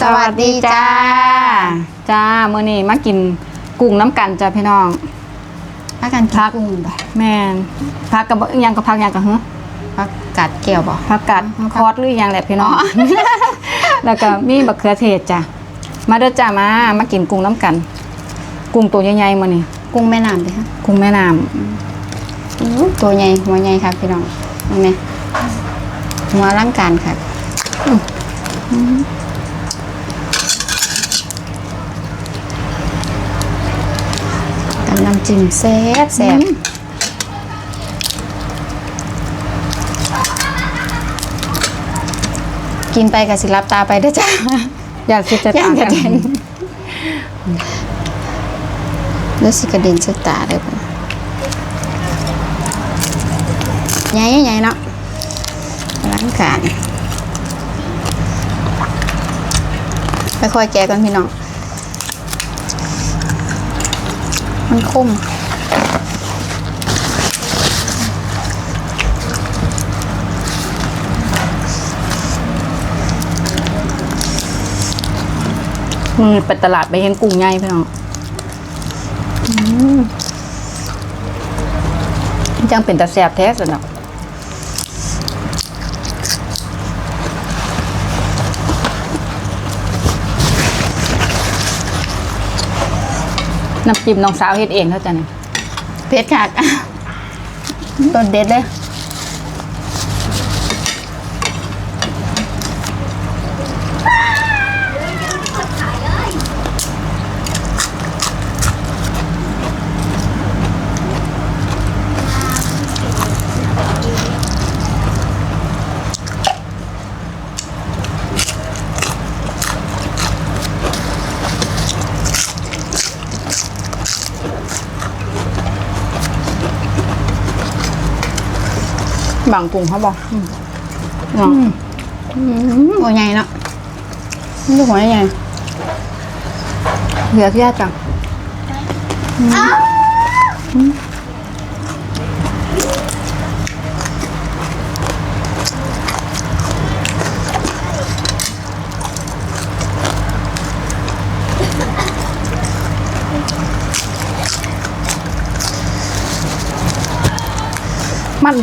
สวัสดีจ้า จ้ามื้อนี้มากินกุ้งน้ำกันจ้าพี่น้องพักกันพักกุ้งบ่แม่นพักกับอิหยังกับพักหยังกับฮึพักกัดแก้วบ่พักกัดคอร์สหรืออิหยังแหละพี่น้องอ๋อแล้วก็มีบักเขือเทศจ้ะมาเด้อจ้ามามากินกุ้งน้ำกัน กุ้งตัวใหญ่ๆมื้อนี้กุ้งแม่น้ำเลยฮะกุ้งแม่น้ำอื้อตัวใหญ่หัวใหญ่ครับพี่น้องนี่ไงหัวร่างการค่ะกับ น้ำจิ้มแซ่บแซ่บกินไปกับสิรับตาไปเด้อจ้าอยากสิจะย่าต่างงกกัระนเด็นแล้วสิกระเด็นใส่ตาเลยปะใหญ่ใหญ่เนาะล้างการไปคอยแกะก่อนพี่น้อง มันคมมือไปตลาดไปเห็นกุ้งใหญ่พี่น้องจังเป็นตาแซ่บแท้สนอก น้ำจิ้มน้องสาวเฮ็ดเองเขาจ้ะเนี่ยเพชรขาดต้นเด็ดเลย บางกุ้งเขาบอกเนาะหัวใหญ่เนาะนี่ดูหัวใหญ่เหลือพี่จัง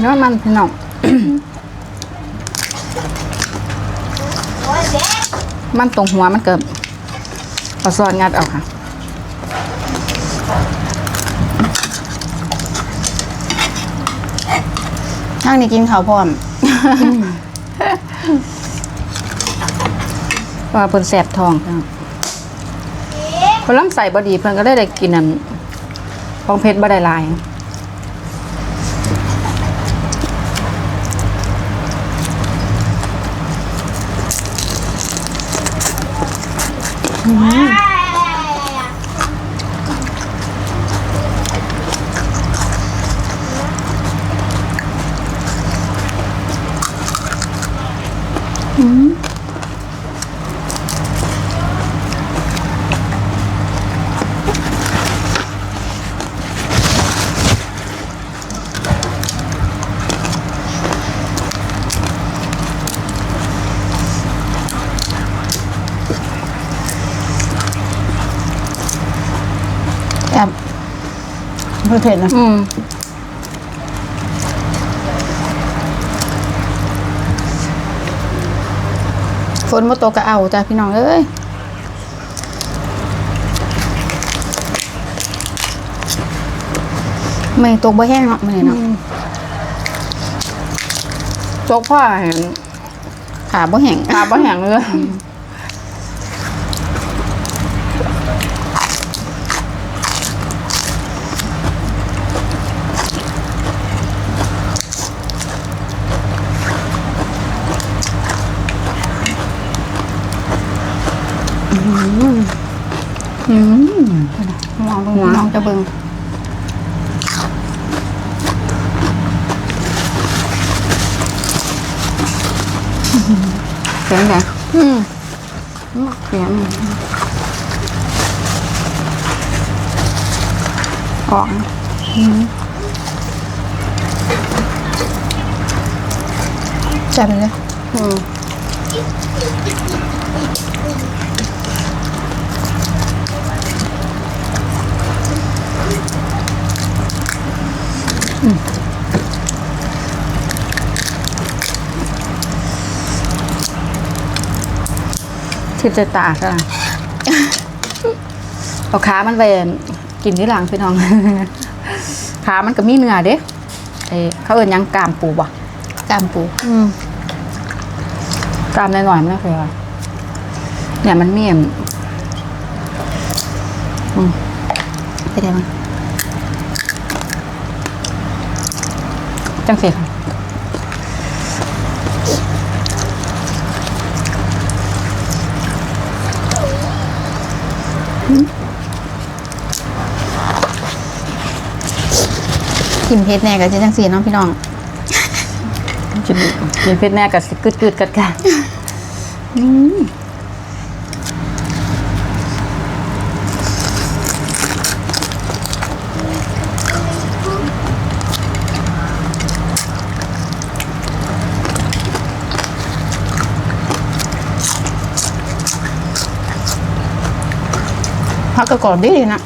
เนาะมันพี่น้องมันตรงหัวมันเกิดเอาซอนงัดเอาค่ะข้างนี้กินข้าวพร้อมว่าเพิ่นแสบทองจ้ะเพิ่นลำใส่บดีเพิ่นก็ได้ได้กินอันฟองเพชรบ่ได้ลาย แเผ็ดๆนะอืมฝนมาตกก็เอาจ้ะพี่น้องเอ้ยไม่ตกบ่แห้งเนาะมื้อนี้เนาะจกผ้าเห็นขาบ่แห้งตาบ่แห้งเลย เบิงเสียงไงอืมเสียงออกนะจับเลยอืม ทิพย์ใจตาก็เอาขามันไปกินที่หลังพี่น้อง ขามันก็มีเนื้อเด้ไอ้เขาเอิ้นหยังกามปูบ่ะกามปูอืมกามหน่อยๆมันไม่เคยว่าเนี่ยมันมีอันอืมไปได้มั้ยจังสิค่ะ กินเพชรแน่ก็จะจังสีเน้องพี่น้องกินกินเพชรแน่กับสิกึดกึดๆกัดกันอืมพักกก่อนดีนะ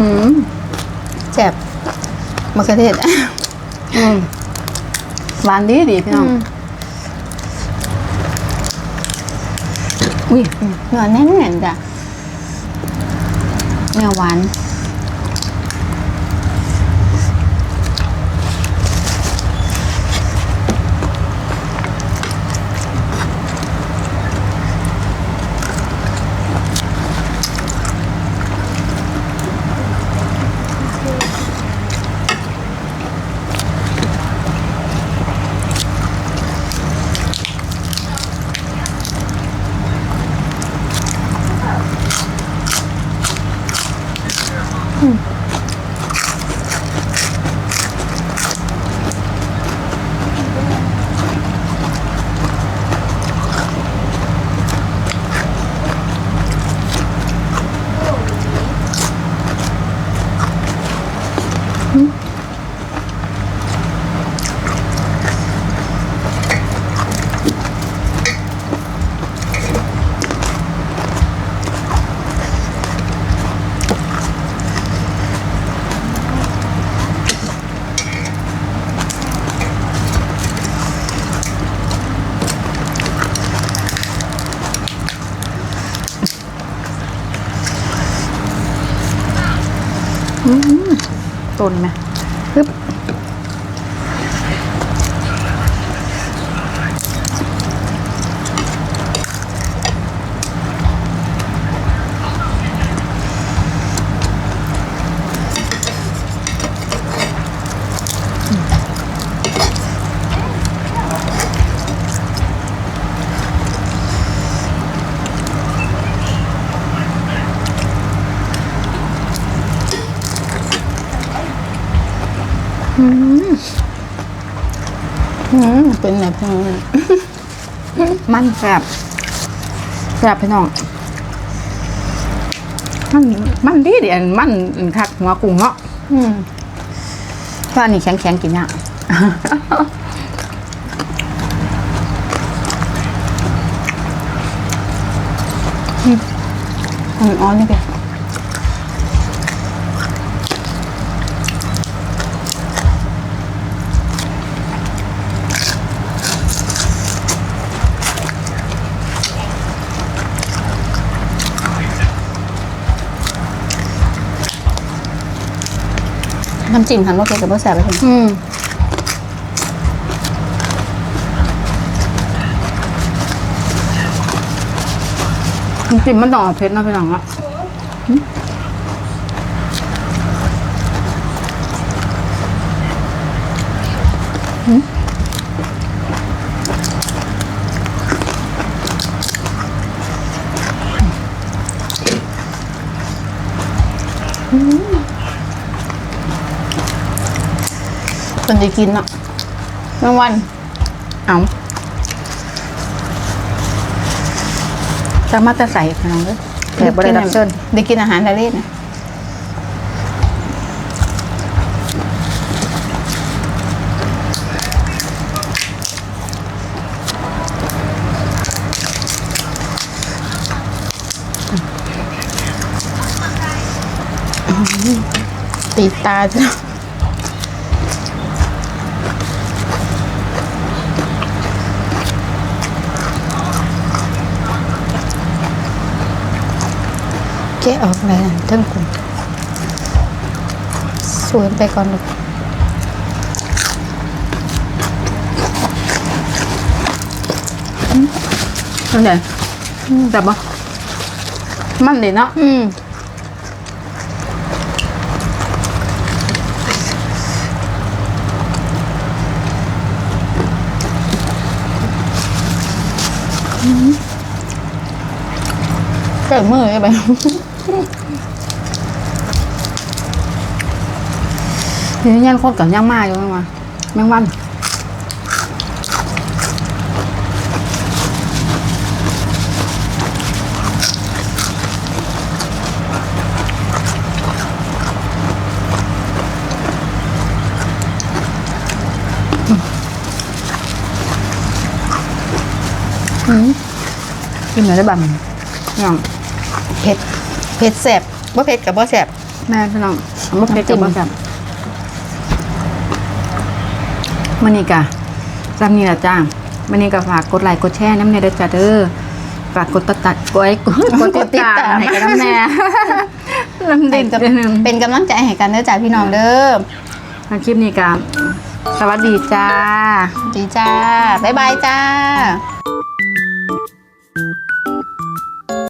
อืมแซ่บมะเขือเทศอืมหวานดีดีพี่น้องอุ้ยเนื้อแน่นๆจ้ะเนื้อหวาน ต้นไหมปึ๊บ เป็นไงพี่น้องมันแซ่บแซ่บพี่น้องมันมันดีเดียนมันคักหัวกุ้งเนาะอืมเพราะอันนี้แข็งแข็งๆกินยากอืมอ๋อนี่เป็น น้ำจิ้มหันว่าเกกับว่าแซ่บไปถึงอืมจริงๆมันต้องเอาเผ็ดเนาะพี่น้องเนาะ คนจะกินเนาะเมื่อวัน เอาจะมาแต่ใส่พี่น้องเลยแต่บริดับเชิญได้กินอาหารทะเลนะติดตาจ้ะ แกะออกเลยนะทั้งกลุ่มสวนไปก่อนลูกนั่นไงแต่บปะมันดีเนาะอืมเกิดมือไป ทีนี้ยันโคตรกับย่างมาอยู่แม่งวะแมงวันกินอะไรได้บ้างอย่างเผ็ด เผ็ดแสบบ่เผ็ดกับบ่แสบแม่พี่น้องเอามาเพ็ดกับน้ำจิ้มบ้างกันมันนี่กะจำนี่ละจ้างมันนี่กะฝากกดไลค์กดแชร์น้ำเนยเด้อจ้าเด้อฝากกดตัดตัดกดไอ้กดกดติดตามให้กันน้ำแน่ลำเป็เด็นกกับเดือนหนึ่งเป็นกำลังใจให้กันเด้อจ้าพี่น้องเด้อมาคลิปนี้กะสวัสดีจ้า ดีจ้า บ๊ายบายจ้า